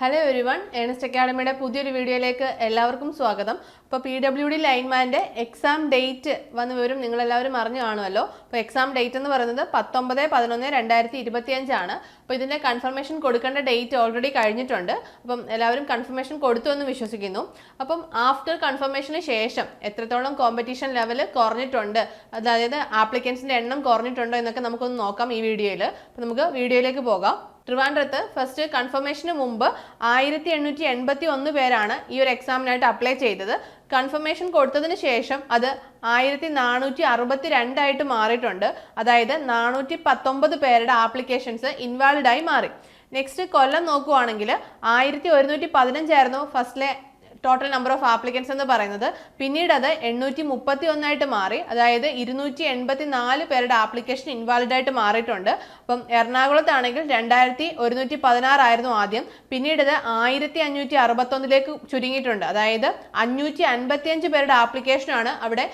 Hello everyone Ernest അക്കാഡമിയുടെ പുതിയൊരു വീഡിയോയിലേക്ക് എല്ലാവർക്കും സ്വാഗതം. അപ്പോൾ പി ഡബ്ല്യു ഡി ലൈൻമാന്റെ എക്സാം ഡേറ്റ് വന്ന വിവരം നിങ്ങളെല്ലാവരും അറിഞ്ഞു കാണുമല്ലോ. അപ്പോൾ എക്സാം ഡേറ്റ് എന്ന് പറയുന്നത് പത്തൊമ്പത് പതിനൊന്ന് രണ്ടായിരത്തി ഇരുപത്തിയഞ്ചാണ് അപ്പോൾ ഇതിന്റെ കൺഫർമേഷൻ കൊടുക്കേണ്ട ഡേറ്റ് ഓൾറെഡി കഴിഞ്ഞിട്ടുണ്ട്. അപ്പം എല്ലാവരും കൺഫർമേഷൻ കൊടുത്തു എന്ന് വിശ്വസിക്കുന്നു. അപ്പം ആഫ്റ്റർ കൺഫർമേഷന് ശേഷം എത്രത്തോളം കോമ്പറ്റീഷൻ ലെവൽ കുറഞ്ഞിട്ടുണ്ട് അതായത് ആപ്ലിക്കൻസിന്റെ എണ്ണം കുറഞ്ഞിട്ടുണ്ടോ എന്നൊക്കെ നമുക്കൊന്ന് നോക്കാം ഈ വീഡിയോയിൽ അപ്പോൾ നമുക്ക് വീഡിയോയിലേക്ക് പോകാം. ട്രിവാൻഡ്രത്ത് ഫസ്റ്റ് കൺഫർമേഷന് മുമ്പ് ആയിരത്തി എണ്ണൂറ്റി എൺപത്തി ഒന്ന് പേരാണ് ഈ ഒരു എക്സാമിനായിട്ട് അപ്ലൈ ചെയ്തത്. കൺഫർമേഷൻ കൊടുത്തതിന് ശേഷം അത് ആയിരത്തി നാനൂറ്റി അറുപത്തി രണ്ടായിട്ട് മാറിയിട്ടുണ്ട്. അതായത് നാനൂറ്റി പത്തൊമ്പത് പേരുടെ ആപ്ലിക്കേഷൻസ് ഇൻവാലിഡ് ആയി മാറി. നെക്സ്റ്റ് കൊല്ലം നോക്കുവാണെങ്കിൽ ആയിരത്തി ഒരുന്നൂറ്റി പതിനഞ്ചായിരുന്നു ഫസ്റ്റിലെ ടോട്ടൽ നമ്പർ ഓഫ് ആപ്ലിക്കൻസ് എന്ന് പറയുന്നത് പിന്നീട് അത് എണ്ണൂറ്റി മുപ്പത്തി ഒന്നായിട്ട് മാറി. അതായത് ഇരുന്നൂറ്റി എൺപത്തി നാല് പേരുടെ ആപ്ലിക്കേഷൻ ഇൻവാലിഡ് ആയിട്ട് മാറിയിട്ടുണ്ട്. അപ്പം എറണാകുളത്താണെങ്കിൽ രണ്ടായിരത്തി ഒരുന്നൂറ്റി പതിനാറായിരുന്നു ആദ്യം. പിന്നീട് അത് ആയിരത്തി അഞ്ഞൂറ്റി അറുപത്തൊന്നിലേക്ക് ചുരുങ്ങിയിട്ടുണ്ട്. അതായത് അഞ്ഞൂറ്റി അൻപത്തിയഞ്ച് പേരുടെ ആപ്ലിക്കേഷനാണ് അവിടെ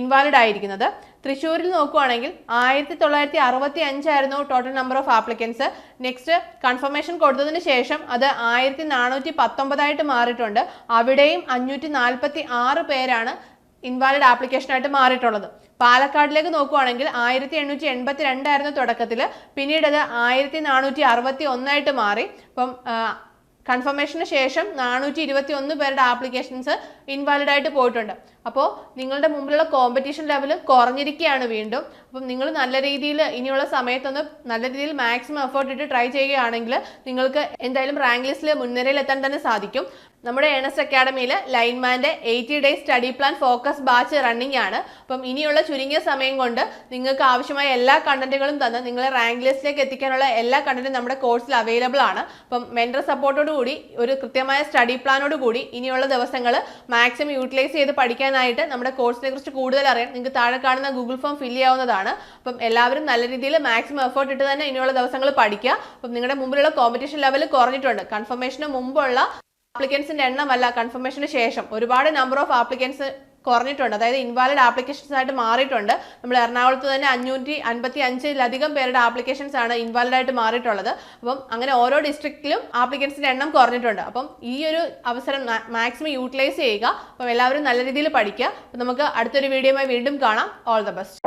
ഇൻവാലിഡ് ആയിരിക്കുന്നത്. തൃശ്ശൂരിൽ നോക്കുവാണെങ്കിൽ ആയിരത്തി തൊള്ളായിരത്തി അറുപത്തി അഞ്ചായിരുന്നു total number of applicants next confirmation കൊടുത്തതിന് ശേഷം അത് ആയിരത്തി നാനൂറ്റി പത്തൊമ്പതായിട്ട് മാറിയിട്ടുണ്ട്. അവിടെയും അഞ്ഞൂറ്റി നാൽപ്പത്തി ആറ് പേരാണ് ഇൻവാലിഡ് ആപ്ലിക്കേഷനായിട്ട് മാറിയിട്ടുള്ളത്. പാലക്കാടിലേക്ക് നോക്കുവാണെങ്കിൽ ആയിരത്തി എണ്ണൂറ്റി എൺപത്തി രണ്ടായിരുന്നു തുടക്കത്തിൽ. പിന്നീട് അത് ആയിരത്തി നാനൂറ്റി അറുപത്തി ഒന്നായിട്ട് മാറി. അപ്പം കൺഫർമേഷന് ശേഷം നാനൂറ്റി ഇരുപത്തി ഒന്ന് പേരുടെ ആപ്ലിക്കേഷൻസ് ഇൻവാലിഡ് ആയിട്ട് പോയിട്ടുണ്ട്. അപ്പോൾ നിങ്ങളുടെ മുമ്പിലുള്ള കോമ്പറ്റീഷൻ ലെവൽ കുറഞ്ഞിരിക്കുകയാണ് വീണ്ടും. അപ്പം നിങ്ങൾ നല്ല രീതിയിൽ ഇനിയുള്ള സമയത്തൊന്ന് നല്ല രീതിയിൽ മാക്സിമം എഫേർട്ട് ഇട്ട് ട്രൈ ചെയ്യുകയാണെങ്കിൽ നിങ്ങൾക്ക് എന്തായാലും റാങ്ക് ലിസ്റ്റിൽ മുൻനിരയിൽ എത്താൻ തന്നെ സാധിക്കും. നമ്മുടെ ഏണസ്റ്റ് അക്കാഡമിയിൽ ലൈൻമാന്റെ eighty days study plan focus batch running ആണ്. അപ്പം ഇനിയുള്ള ചുരുങ്ങിയ സമയം കൊണ്ട് നിങ്ങൾക്ക് ആവശ്യമായ എല്ലാ കണ്ടന്റുകളും തന്ന് നിങ്ങളെ റാങ്ക് ലിസ്റ്റിലേക്ക് എത്തിക്കാനുള്ള എല്ലാ കണ്ടന്റും നമ്മുടെ കോഴ്സിൽ അവൈലബിൾ ആണ്. അപ്പം മെന്റർ സപ്പോർട്ടോടുകൂടി ഒരു കൃത്യമായ സ്റ്റഡി പ്ലാനോട് കൂടി ഇനിയുള്ള ദിവസങ്ങൾ മാക്സിമം യൂട്ടിലൈസ് ചെയ്ത് പഠിക്കാനായിട്ട് നമ്മുടെ കോഴ്സിനെ കുറിച്ച് കൂടുതൽ അറിയാൻ നിങ്ങൾക്ക് താഴെ കാണുന്ന ഗൂഗിൾ ഫോം ഫില്ല് ചെയ്യാവുന്നതാണ്. അപ്പം എല്ലാവരും നല്ല രീതിയിൽ മാക്സിമം എഫേർട്ട് ഇട്ട് തന്നെ ഇനിയുള്ള ദിവസങ്ങൾ പഠിക്കുക. അപ്പം നിങ്ങളുടെ മുമ്പിലുള്ള കോമ്പറ്റീഷൻ ലെവൽ കുറഞ്ഞിട്ടുണ്ട്. കൺഫർമേഷന് മുമ്പുള്ള ആപ്ലിക്കൻസിന്റെ എണ്ണമല്ല കൺഫർമേഷന് ശേഷം. ഒരുപാട് നമ്പർ ഓഫ് ആപ്ലിക്കൻസ് കുറഞ്ഞിട്ടുണ്ട്. അതായത് ഇൻവാലിഡ് ആപ്ലിക്കേഷൻസ് ആയിട്ട് മാറിയിട്ടുണ്ട്. നമ്മൾ എറണാകുളത്ത് തന്നെ അഞ്ഞൂറ്റി അൻപത്തി അഞ്ചിലധികം പേരുടെ ആപ്ലിക്കേഷൻസ് ആണ് ഇൻവാലിഡ് ആയിട്ട് മാറിയിട്ടുള്ളത്. അപ്പം അങ്ങനെ ഓരോ ഡിസ്ട്രിക്റ്റിലും ആപ്ലിക്കൻസിന്റെ എണ്ണം കുറഞ്ഞിട്ടുണ്ട്. അപ്പം ഈ ഒരു അവസരം മാക്സിമം യൂട്ടിലൈസ് ചെയ്യുക. അപ്പം എല്ലാവരും നല്ല രീതിയിൽ പഠിക്കുക. അപ്പം നമുക്ക് അടുത്തൊരു വീഡിയോയുമായി വീണ്ടും കാണാം. All the best